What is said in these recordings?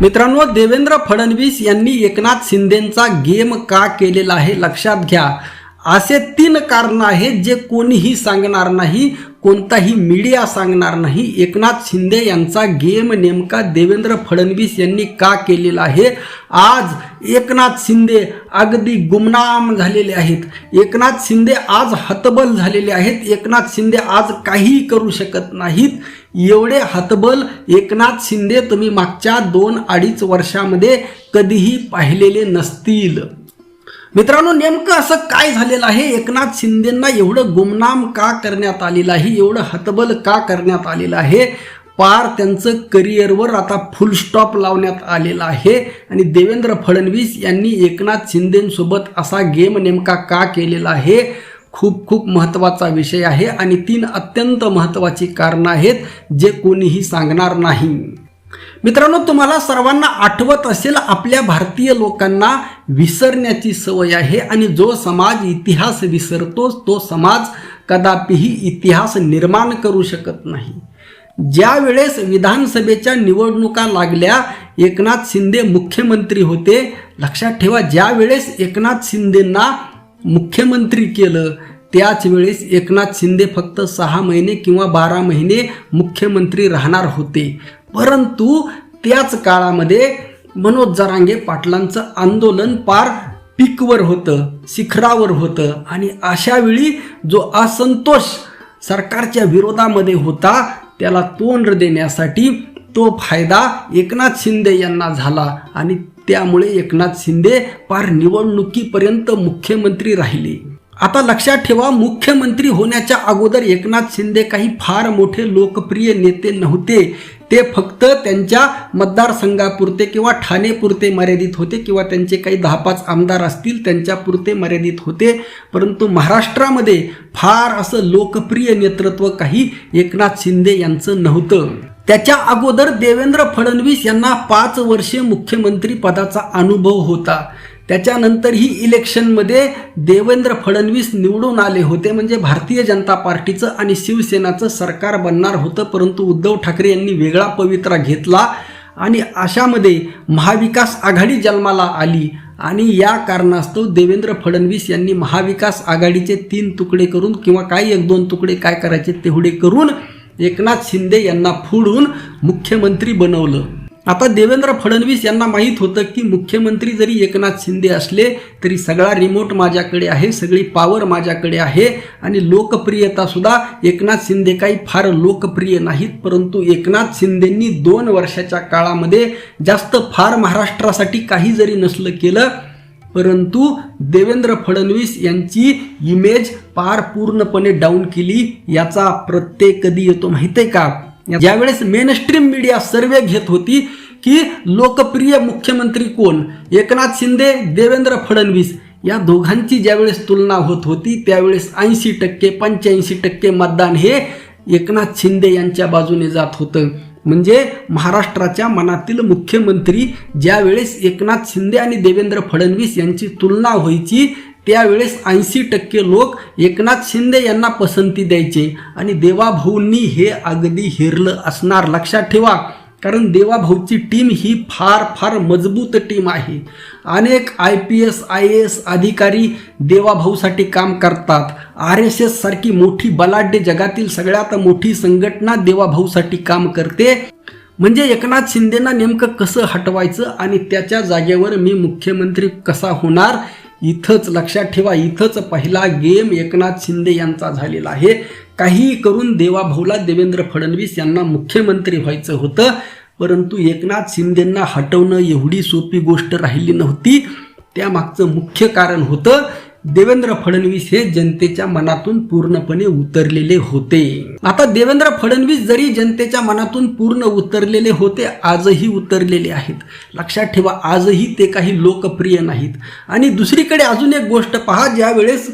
मित्रांनो देवेंद्र फडणवीस यांनी एकनाथ शिंदेचा गेम का केलेला आहे? लक्षात घ्या. असे तीन कारण आहेत जे कोणीही सांगणार नाही कोणताही मीडिया सांगणार नाही. एकनाथ शिंदे यांचा गेम नेमका देवेंद्र फडणवीस यांनी का केलेला आहे? आज एकनाथ शिंदे अगदी गुमनाम झालेले आहेत. एकनाथ शिंदे आज हतबल झालेले आहेत. एकनाथ शिंदे आज काहीही करू शकत नाहीत. एवढे हतबल एकनाथ शिंदे तुम्ही मागच्या दोन अडीच वर्षामध्ये कधीही पाहिलेले नसतील. मित्रांनो नेमकं असं काय झालेलं आहे? एकनाथ शिंदेंना एवढं गुमनाम का करण्यात आलेलं आहे? एवढं हतबल का करण्यात आलेलं आहे? पार त्यांचं करिअरवर आता फुल स्टॉप लावण्यात आलेला आहे. आणि देवेंद्र फडणवीस यांनी एकनाथ शिंदेंसोबत असा गेम नेमका का केलेला आहे? खूप खूप महत्त्वाचा विषय आहे. आणि तीन अत्यंत महत्त्वाची कारणं आहेत जे कोणीही सांगणार नाही. मित्रांनो तुम्हाला सर्वांना आठवत असेल आपल्या भारतीय लोकांना विसरण्याची सवय आहे आणि जो समाज इतिहास विसरतो तो समाज कदापिही इतिहास निर्माण करू शकत नाही. ज्या वेळेस विधानसभेच्या निवडणुका लागल्या एकनाथ शिंदे मुख्यमंत्री होते. लक्षात ठेवा ज्या वेळेस एकनाथ शिंदेंना मुख्यमंत्री केलं त्याच वेळेस एकनाथ शिंदे फक्त सहा महिने किंवा बारा महिने मुख्यमंत्री राहणार होते. परंतु त्याच काळामध्ये मनोज जरांगे पाटलांचं आंदोलन पार पीकवर होतं शिखरावर होतं आणि अशा वेळी जो असंतोष सरकारच्या विरोधामध्ये होता त्याला तोंड देण्यासाठी तो फायदा एकनाथ शिंदे यांना झाला आणि त्यामुळे एकनाथ शिंदे पार निवडणुकीपर्यंत मुख्यमंत्री राहिले. आता लक्षात ठेवा मुख्यमंत्री होण्याच्या अगोदर एकनाथ शिंदे काही फार मोठे लोकप्रिय नेते नव्हते. ते फक्त त्यांच्या मतदारसंघापुरते किंवा ठाणेपुरते मर्यादित होते किंवा त्यांचे काही दहा पाच आमदार असतील त्यांच्यापुरते मर्यादित होते. परंतु महाराष्ट्रामध्ये फार असं लोकप्रिय नेतृत्व काही एकनाथ शिंदे यांचं नव्हतं. त्याच्या अगोदर देवेंद्र फडणवीस यांना पाच वर्षे मुख्यमंत्री पदाचा अनुभव होता. त्याच्यानंतरही इलेक्शनमध्ये देवेंद्र फडणवीस निवडून आले होते म्हणजे भारतीय जनता पार्टीचं आणि शिवसेनाचं सरकार बनणार होतं परंतु उद्धव ठाकरे यांनी वेगळा पवित्रा घेतला आणि अशामध्ये महाविकास आघाडी जन्माला आली आणि या कारणास्तव देवेंद्र फडणवीस यांनी महाविकास आघाडीचे तीन तुकडे करून किंवा काही एक दोन तुकडे काय करायचे तेवढे करून एकनाथ शिंदे यांना फोडून मुख्यमंत्री बनवलं. आता देवेंद्र फडणवीस यांना माहीत होतं की मुख्यमंत्री जरी एकनाथ शिंदे असले तरी सगळा रिमोट माझ्याकडे आहे सगळी पॉवर माझ्याकडे आहे आणि लोकप्रियता सुद्धा एकनाथ शिंदे काही फार लोकप्रिय नाहीत परंतु एकनाथ शिंदेंनी दोन वर्षाच्या काळामध्ये जास्त फार महाराष्ट्रासाठी काही जरी नसलं केलं परंतु देवेंद्र फडणवीस यांची इमेज पार पूर्णपणे डाऊन केली याचा प्रत्येक कधी येतो माहिती आहे का? ज्यावेळेस मेन स्ट्रीम मीडिया सर्वे घेत होती की लोकप्रिय मुख्यमंत्री कोण? एकनाथ शिंदे देवेंद्र फडणवीस. या दोघांची ज्यावेळेस तुलना होत होती त्यावेळेस ऐंशी टक्के पंच्याऐंशी टक्के मतदान हे एकनाथ शिंदे यांच्या बाजूने जात होतं. म्हणजे महाराष्ट्राच्या मनातील मुख्यमंत्री ज्यावेळेस एकनाथ शिंदे आणि देवेंद्र फडणवीस यांची तुलना व्हायची त्यावेळेस ऐंशी टक्के लोक एकनाथ शिंदे यांना पसंती द्यायचे. आणि देवाभाऊंनी हे अगदी हिरलं असणार. लक्षात ठेवा कारण देवाभाऊची टीम ही फार फार मजबूत टीम आहे. अनेक I P S I A S अधिकारी देवाभाऊसाठी काम करतात. आर एस एस सारखी मोठी बलाढ्य जगातील सगळ्यात मोठी संघटना देवाभाऊसाठी काम करते. म्हणजे एकनाथ शिंदेना नेमकं कसं हटवायचं आणि त्याच्या जागेवर मी मुख्यमंत्री कसा होणार? इथंच लक्षात ठेवा इथंच पहिला गेम एकनाथ शिंदे यांचा झालेला आहे. काही करून देवाभाऊला देवेंद्र फडणवीस यांना मुख्यमंत्री व्हायचं होतं परंतु एकनाथ शिंदेंना हटवणं एवढी सोपी गोष्ट राहिली नव्हती. त्यामागचं मुख्य कारण होतं देवेंद्र फडणवीस हे जनतेच्या मनातून पूर्णपणे उतरलेले होते. आता देवेंद्र फडणवीस जरी जनतेच्या मनातून पूर्ण उतरलेले होते आजही उतरलेले आहेत. लक्षात ठेवा आजही ते काही लोकप्रिय नाहीत. आणि दुसरीकडे अजून एक गोष्ट पहा ज्यावेळेस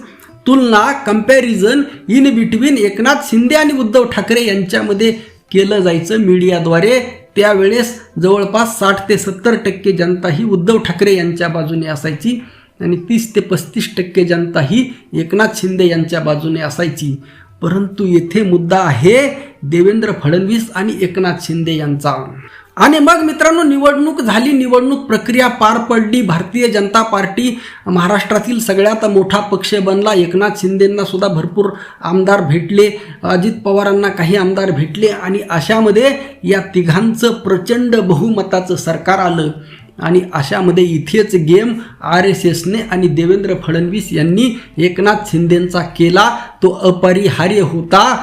तुलना comparison in between Eknath Shinde आणि उद्धव ठाकरे यांच्यामध्ये केलं जायचं मीडियाद्वारे त्यावेळेस जवळपास साठ ते सत्तर टक्के जनता ही उद्धव ठाकरे यांच्या बाजूने असायची. आणि तीस ते पस्तीस टक्के जनता ही एकनाथ शिंदे यांच्या बाजूने असायची. परंतु येथे मुद्दा आहे देवेंद्र फडणवीस आणि एकनाथ शिंदे यांचा. आणि मग मित्रांनो निवडणूक झाली. निवडणूक प्रक्रिया पार पडली. भारतीय जनता पार्टी महाराष्ट्रातील सगळ्यात मोठा पक्ष बनला. एकनाथ शिंदेंना सुद्धा भरपूर आमदार भेटले. अजित पवारांना काही आमदार भेटले. आणि अशामध्ये या तिघांचं प्रचंड बहुमताचं सरकार आलं. आणि अशामध्ये इथेच गेम आर एस एसने आणि देवेंद्र फडणवीस यांनी एकनाथ शिंदेंचा केला. तो अपरिहार्य होता.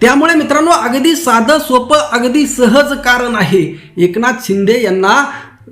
त्यामुळे मित्रांनो अगदी साधं सोपं अगदी सहज कारण आहे. एकनाथ शिंदे यांना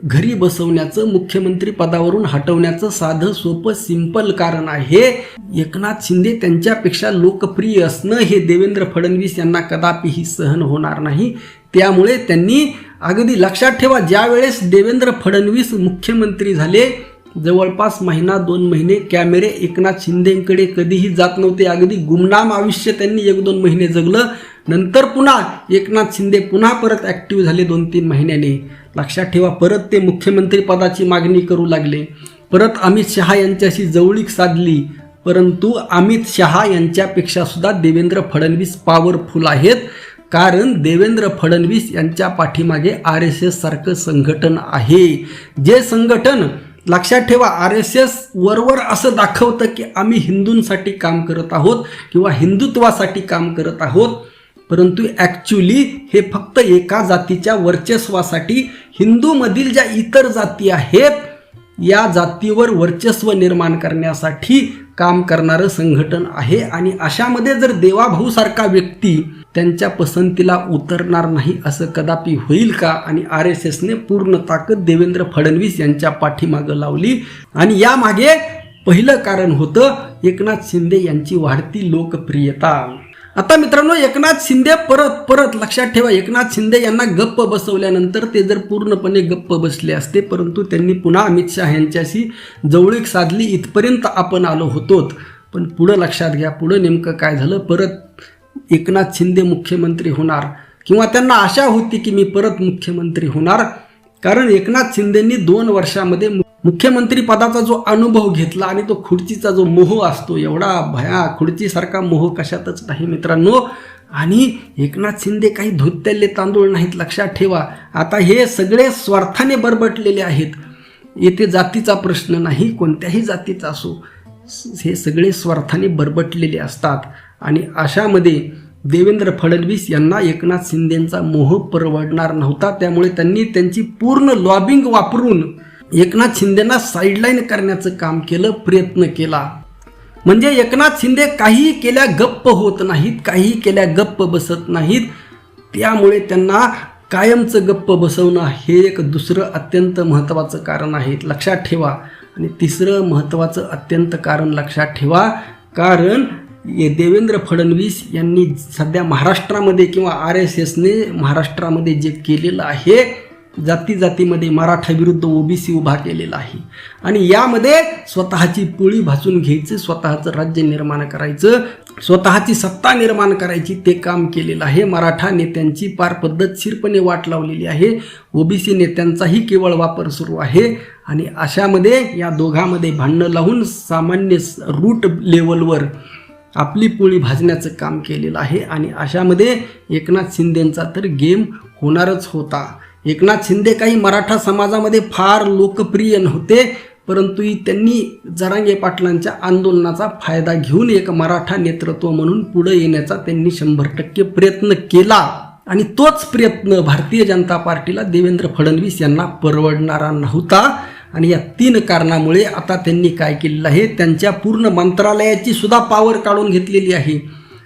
घरी बसवण्याचं मुख्यमंत्री पदावरून हटवण्याचं साधं सोपं सिंपल कारण आहे. एकनाथ शिंदे त्यांच्यापेक्षा लोकप्रिय असणं हे देवेंद्र फडणवीस यांना कदापिही सहन होणार नाही. त्यामुळे त्यांनी अगदी लक्षात ठेवा ज्या वेळेस देवेंद्र फडणवीस मुख्यमंत्री झाले जवळपास महिना दोन महिने कॅमेरे एकनाथ शिंदेकडे कधीही जात नव्हते. अगदी गुमनाम आयुष्य त्यांनी एक दोन महिने जगलं. नंतर पुन्हा एकनाथ शिंदे पुन्हा परत ॲक्टिव्ह झाले दोन तीन महिन्याने. लक्षात ठेवा परत ते मुख्यमंत्री पदाची मागणी करू लागले. परत अमित शहा यांच्याशी जवळीक साधली. परंतु अमित शहा यांच्यापेक्षा सुद्धा देवेंद्र फडणवीस पॉवरफुल आहेत. कारण देवेंद्र फडणवीस यांच्या पाठीमागे आर एस एस सारखं संघटन आहे. जे संघटन लक्षात ठेवा आर एस एस वरवर असं दाखवतं की आम्ही हिंदूंसाठी काम करत आहोत किंवा हिंदुत्वासाठी काम करत आहोत. परंतु ॲक्च्युली हे फक्त एका जातीच्या वर्चस्वासाठी हिंदूमधील ज्या इतर जाती आहेत या जातीवर वर्चस्व निर्माण करण्यासाठी काम करणारं संघटन आहे. आणि अशामध्ये जर देवाभाऊसारखा व्यक्ती त्यांच्या पसंतीला उतरणार नाही असं कदापि होईल का? आणि आर एस एसने पूर्ण ताकद देवेंद्र फडणवीस यांच्या पाठीमागं लावली. आणि यामागे पहिलं कारण होतं एकनाथ शिंदे यांची वाढती लोकप्रियता. आता मित्रांनो एकनाथ शिंदे परत परत लक्षात ठेवा एकनाथ शिंदे यांना गप्प बसवल्यानंतर ते जर पूर्णपणे गप्प बसले असते परंतु त्यांनी पुन्हा अमित शहा यांच्याशी जवळीक साधली इथपर्यंत आपण आलो होतो पण पुढं लक्षात घ्या पुढं नेमकं काय झालं? परत एकनाथ शिंदे मुख्यमंत्री होणार किंवा त्यांना आशा होती की मी परत मुख्यमंत्री होणार. कारण एकनाथ शिंदेंनी दोन वर्षामध्ये मुख्यमंत्री पदाचा जो अनुभव घेतला आणि तो खुर्चीचा जो मोह असतो एवढा भया खुर्चीसारखा मोह कशातच नाही मित्रांनो. आणि एकनाथ शिंदे काही धोत्याले तांदूळ नाहीत लक्षात ठेवा. आता हे सगळे स्वार्थाने बरबटलेले आहेत. येथे जातीचा प्रश्न नाही कोणत्याही जातीचा असो. हे सगळे स्वार्थाने बरबटलेले असतात. आणि अशामध्ये देवेंद्र फडणवीस यांना एकनाथ शिंदेंचा मोह परवडणार नव्हता. त्यामुळे त्यांनी त्यांची पूर्ण लॉबिंग वापरून एकनाथ शिंदेना साईडलाईन करण्याचं काम केलं प्रयत्न केला. म्हणजे एकनाथ शिंदे काहीही केल्या गप्प होत नाहीत काहीही केल्या गप्प बसत नाहीत. त्यामुळे त्यांना कायमचं गप्प बसवणं हे एक दुसरं अत्यंत महत्त्वाचं कारण आहे. लक्षात ठेवा आणि तिसरं महत्त्वाचं अत्यंत कारण लक्षात ठेवा कारण ये देवेंद्र फडणवीस यांनी सध्या महाराष्ट्रामध्ये किंवा आर एस एसने महाराष्ट्रामध्ये जे केलेलं आहे जाती जातीमध्ये मराठा विरुद्ध ओबीसी उभा केलेला आहे. आणि यामध्ये स्वतःची पोळी भाजून घ्यायचं स्वतःचं राज्य निर्माण करायचं स्वतःची सत्ता निर्माण करायची ते काम केलेलं आहे. मराठा नेत्यांची पार पद्धतशीरपणे वाट लावलेली आहे. ओबीसी नेत्यांचाही केवळ वापर सुरू आहे. आणि अशामध्ये या दोघांमध्ये भांडणं लावून सामान्य रूट लेवलवर आपली पोळी भाजण्याचं काम केलेलं आहे. आणि अशामध्ये एकनाथ शिंदेंचा तर गेम होणारच होता. एकनाथ शिंदे काही मराठा समाजामध्ये फार लोकप्रिय नव्हते परंतु त्यांनी जरांगे पाटलांच्या आंदोलनाचा फायदा घेऊन एक मराठा नेतृत्व म्हणून पुढे येण्याचा त्यांनी शंभर टक्के प्रयत्न केला. आणि तोच प्रयत्न भारतीय जनता पार्टीला देवेंद्र फडणवीस यांना परवडणारा नव्हता. आणि या तीन कारणामुळे आता त्यांनी काय केलेलं आहे त्यांच्या पूर्ण मंत्रालयाची सुद्धा पावर काढून घेतलेली आहे.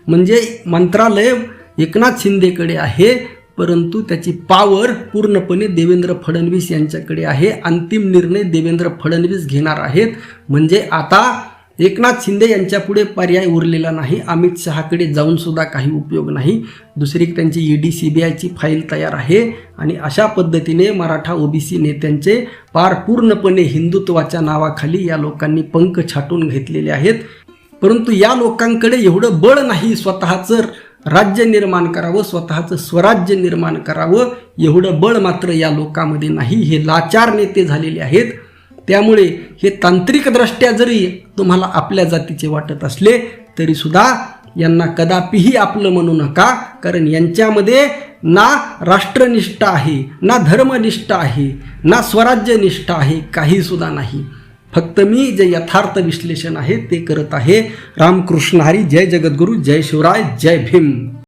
म्हणजे मंत्रालय एकनाथ शिंदेकडे आहे परंतु त्याची पावर पूर्णपणे देवेंद्र फडणवीस यांच्याकडे आहे. अंतिम निर्णय देवेंद्र फडणवीस घेणार आहेत. म्हणजे आता एकनाथ शिंदे यांच्यापुढे पर्याय उरलेला नाही. अमित शहाकडे जाऊन सुद्धा काही उपयोग नाही. दुसरी त्यांची ईडी सी बी आयची फाईल तयार आहे. आणि अशा पद्धतीने मराठा ओबीसी नेत्यांचे पार पूर्णपणे हिंदुत्वाच्या नावाखाली या लोकांनी पंख छाटून घेतलेले आहेत. परंतु या लोकांकडे एवढं बळ नाही. स्वतःचं राज्य निर्माण करावं स्वतःचं स्वराज्य निर्माण करावं एवढं बळ मात्र या लोकांमध्ये नाही. हे लाचार नेते झालेले आहेत. त्यामुळे हे तांत्रिकदृष्ट्या जरी तुम्हाला आपल्या जातीचे वाटत असले तरीसुद्धा यांना कदापिही आपलं म्हणू नका कारण यांच्यामध्ये ना राष्ट्रनिष्ठ आहे ना धर्मनिष्ठ आहे ना स्वराज्यनिष्ठ आहे काहीसुद्धा नाही. फक्त मी जे यथार्थ विश्लेषण आहे ते करत आहे. रामकृष्ण हरी जय जगद्गुरू जय शिवराय जय भीम.